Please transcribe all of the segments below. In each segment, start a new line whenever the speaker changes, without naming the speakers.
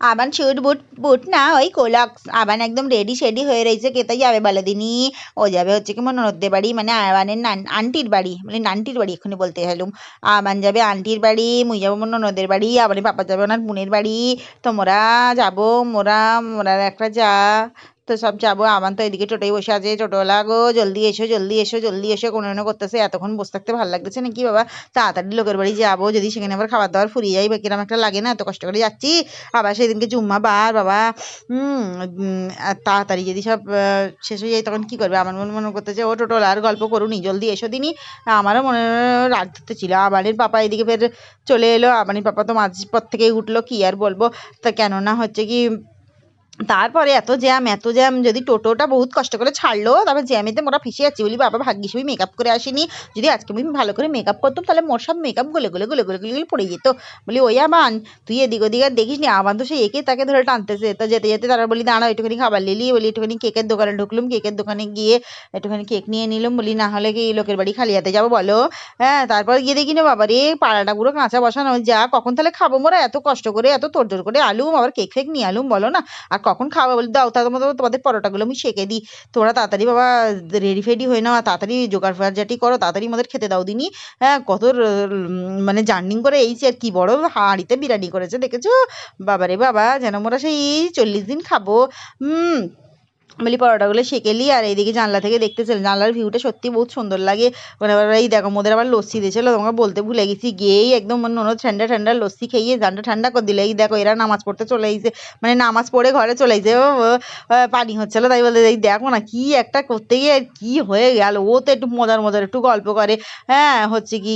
আবান suit boot বুট না, ওই কোলক। আবান একদম রেডি শেডি হয়ে রয়েছে কেতে যাবে বলে দিনি? ও যাবে হচ্ছে কি মনোনদ্দের বাড়ি মানে আবানের নান, আন্টির বাড়ি মানে নান্টির বাড়ি এখনই বলতে হেলুম আবান যাবে আন্টির বাড়ি, মুই যাব মনে ননদের বাড়ি আবার পাপা যাবে ওনার বোনের বাড়ি। তোমরা যাব, মোরা মোরা একটা যা। তো সব যাব। আমার তো এদিকে টোটোয় বসে আছে। টোটোওয়ালা গো, জলদি এসো জলদি এসো জলদি এসো। কোনো কোনো করতেছে। এতক্ষণ বসে থাকতে ভালো লাগতেছে নাকি বাবা? তাড়াতাড়ি লোকের বাড়ি যাব। যদি সেখানে আবার খাবার দাবার ফুরিয়ে যাই বা কিরম একটা লাগে না? এত কষ্ট করে যাচ্ছি। আবার সেদিনকে জুম্মা বার, বাবা। হুম তাড়াতাড়ি যদি সব শেষ হয়ে যায়, তখন কি করবে? আমার মনে মনে করতেছে, ও টোটোওয়ালা, আর গল্প করুনি। জলদি এসো দিনই আমারও মনে রাগ ধরতে ছিল। আবারের পাপা এদিকে ফের চলে এলো। আবানির পাপা তো মাঝ পথ থেকে উঠল। কি আর বলব? তা কেননা হচ্ছে কি তারপরে এত জ্যাম এত জ্যাম, যদি টোটোটা বহুত কষ্ট করে ছাড়লো, তারপর জ্যামেতে মোরা ফেসে যাচ্ছি বলি, বাবা, ভাগ্যিস আমি মেকআপ করে আসিনি। যদি আজকে আমি ভালো করে মেকআপ করতাম, তাহলে মোর সব মেকআপ গলে গলে গলে গলে গলে গলে পড়ে যেত। বলি, ওই আবান তুই এদিক ওদিক আর দেখিস নি আবান তো সে একে তাকে ধরে টানতেছে। তো যেতে যেতে তারা বলি, দাঁড়া, একটুখানি খাবার নিলি বলি, একটুখানি কেকের দোকানে ঢুকলুম, কেকের দোকানে গিয়ে একটুখানি কেক নিয়ে নিলাম। বলি, না হলে কি লোকের বাড়ি খালি হাতে যাব বলো? হ্যাঁ তারপর গিয়ে দেখি না বাবা রে পাড়াটা পুরো কাঁচা বসানো, যা, কখন তাহলে খাব মোরা? এত কষ্ট করে, এত তোড়জোড় করে আলুম, আবার কেক ফেক নিয়ে আলুম, বলো না? আর কখন খাওয়া বলি, দাও তার মতো তোমাদের পরোটাগুলো আমি সেঁকে দিই। তোমরা তাড়াতাড়ি বাবা রেডি ফেডি হয়ে নাও, তাড়াতাড়ি জোগাড় ফাজাটি করো, তাড়াতাড়ি আমাদের খেতে দাও দিনি। হ্যাঁ কত মানে জার্নিং করে এইছি আর কি বড় হাঁড়িতে বিরিয়ানি করেছে, দেখেছ? বাবারে বাবা, যেন মোরা সেই চল্লিশ দিন খাব। হুম বলি পরোটাগুলো সেকেলি আর এইদিকে জানলা থেকে দেখতেছিলাম জানলার ভিউটা সত্যি বহুত সুন্দর লাগে। মানে আবার এই দেখো মোদের আবার লস্যি দিয়েছিল তোমাকে বলতে ভুলে গেছি গিয়েই একদম মানে ননদ ঠান্ডা ঠান্ডা লস্যি খেয়ে জানটা ঠান্ডা করে দিলে। এই দেখো এরা নামাজ পড়তে চলে এসেছে মানে নামাজ পড়ে ঘরে চলে ও, পানি হচ্ছিল তাই বলতে এই দেখো না কি একটা করতে গিয়ে আর কি হয়ে গেল। ও তো একটু মজার মজার একটু গল্প করে। হ্যাঁ হচ্ছে কি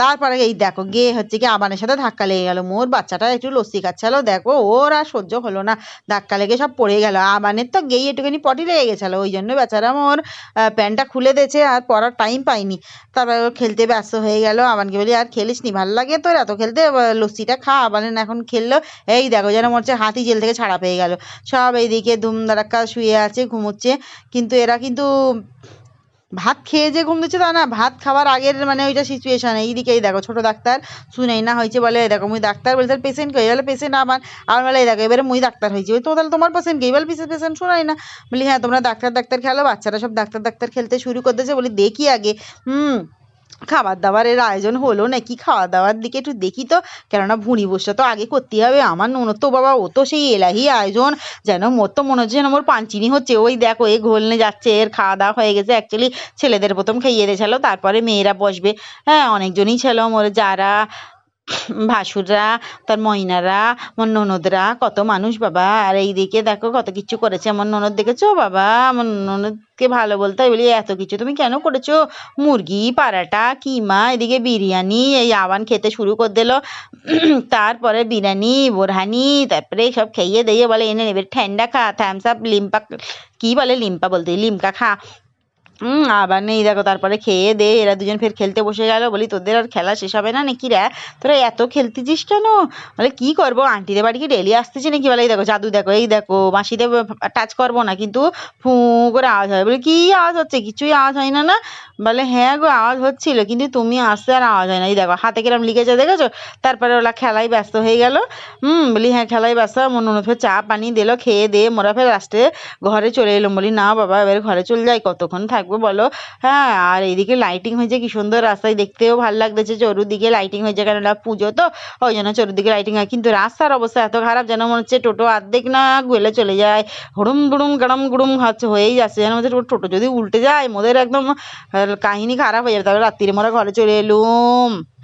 তারপরে এই দেখো গিয়ে হচ্ছে কি আবানের সাথে ধাক্কা লেগে গেল। মোর বাচ্চাটা একটু লস্যি খাচ্ছিল দেখো ওর আর সহ্য হলো না। ধাক্কা লেগে সব পড়ে গেল। আবানের তো গেই একটুখানি পটি লেগে গেছিল ওই জন্য বেচারা আহ, প্যান্টটা খুলে দিয়েছে আর পরার টাইম পাইনি। তারপরে ও খেলতে ব্যস্ত হয়ে গেল আমাকে বলি আর খেলিস নি? ভালো লাগে তোর এত খেলতে? লস্যিটা খা। বলেন এখন খেললো এই দেখো যেন মনে হচ্ছে হাতি জেল থেকে ছাড়া পেয়ে গেল। সব এইদিকে ধুম ধারাক্কা শুয়ে আছে ঘুমোচ্ছে। কিন্তু এরা কিন্তু ভাত খেয়ে যে ঘুম দিচ্ছে তা না, ভাত খাওয়ার আগের মানে ওইটা সিচুয়েশন এইদিকে এই দেখো, ছোট ডাক্তার শুনেই না হয়েছে বলে দেখো, মুই ডাক্তার বলছে পেশেন্ট কে বলে পেশেন্ট আমার। আমার বলে, এই দেখো, এবারে মুই ডাক্তার হয়েছি। ওই তো তাহলে তোমার পেশেন্ট কে? বলে পিসের পেশেন্ট শোনাই না। বলি হ্যাঁ তোমরা ডাক্তার ডাক্তার খেলো, বাচ্চারা সব ডাক্তার ডাক্তার খেলতে শুরু করে দিয়েছে। বলি, দেখি আগে। হুম খাবার দাবারের আয়োজন হলো নাকি? খাওয়া দাওয়ার দিকে একটু দেখি তো। কেননা ভুঁড়ি বসা তো আগে করতেই হবে। আমার ননদ তো বাবা, ও তো সেই এলাহি আয়োজন। যেন মোর তো মনে হচ্ছে যেন মোর পাঞ্চিনি হচ্ছে। ওই দেখো এ ঘোলনে যাচ্ছে, এর খাওয়া দাওয়া হয়ে গেছে। অ্যাকচুয়ালি ছেলেদের প্রথম খাইয়ে দিয়েছিল তারপরে মেয়েরা বসবে। হ্যাঁ অনেকজনই ছিল মোর। যারা ভাসুররা, তার ময়নারা আমার ননদরা, কত মানুষ বাবা। আর এইদিকে দেখো কত কিছু করেছে। আমার ননদ দেখেছ বাবা? আমার ননদকে ভালো বলতে হয় বলি এত কিছু তুমি কেন করেছ? মুরগি, পারাটা, কিমা, এদিকে বিরিয়ানি, এই আওয়ান খেতে শুরু করে দিল। তারপরে বিরিয়ানি, বোরহানি, তারপরে সব খেয়ে দিয়ে বলে, এনে নেবে ঠান্ডা খা থামস আপ লিম্পা কি বলে লিম্পা বলতে? লিমকা খা। আবার নেই, দেখো তারপরে খেয়ে দে, এরা দুজন ফের খেলতে বসে গেল, বলি তোদের আর খেলা শেষ হবে না নাকি রে? তোরা এত খেলতেছিস কেন? বলে, কি করব? আন্টিদের বাড়ি কি ডেলি আসতেছি নাকি? বলে, এই দেখো, জাদু দেখো, এই দেখো, মাসিদের টাচ করব না, কিন্তু ফু করে আওয়াজ হয়। বলে, কি আওয়াজ হচ্ছে? কিছুই আওয়াজ হয় না না? বলে হ্যাঁ গো, আওয়াজ হচ্ছিল, কিন্তু তুমি আসতে আর আওয়াজ হয় না। এই দেখো, হাতে কিরম লিখেছে, দেখেছ? তারপরে ওরা খেলায় ব্যস্ত হয়ে গেল। হুম বলি হ্যাঁ খেলায় ব্যস্ত, মন মনে ফের চা, পানি দিল, খেয়ে দিয়ে মোরা ফের লাস্টে ঘরে চলে এলাম বলি, না বাবা, এবার ঘরে চলে যাই, কতক্ষণ থাকব? বলো? হ্যাঁ আর এদিকে লাইটিং হয়েছে, কি সুন্দর রাস্তায় দেখতেও ভালো লাগতেছে, চতুর্দিকে লাইটিং হয়েছে কেন না পুজো তো, ওই জন্য চতুর্দিকে লাইটিং হয়। কিন্তু রাস্তার অবস্থা এত খারাপ, যেন মনে হচ্ছে টোটো অর্ধেক না গেলে চলে যায়। হুড়ুম গুড়ুম গড়ম গুড়ুম হচ্ছে, হয়েই যাচ্ছে। যেন হচ্ছে টোটো যদি উল্টে যায়, মোদের একদম কাহিনি কাহিনী খারাপ হয়ে যাবে। তারপরে রাত্রিরে মোরা ঘরে চলে এলুম।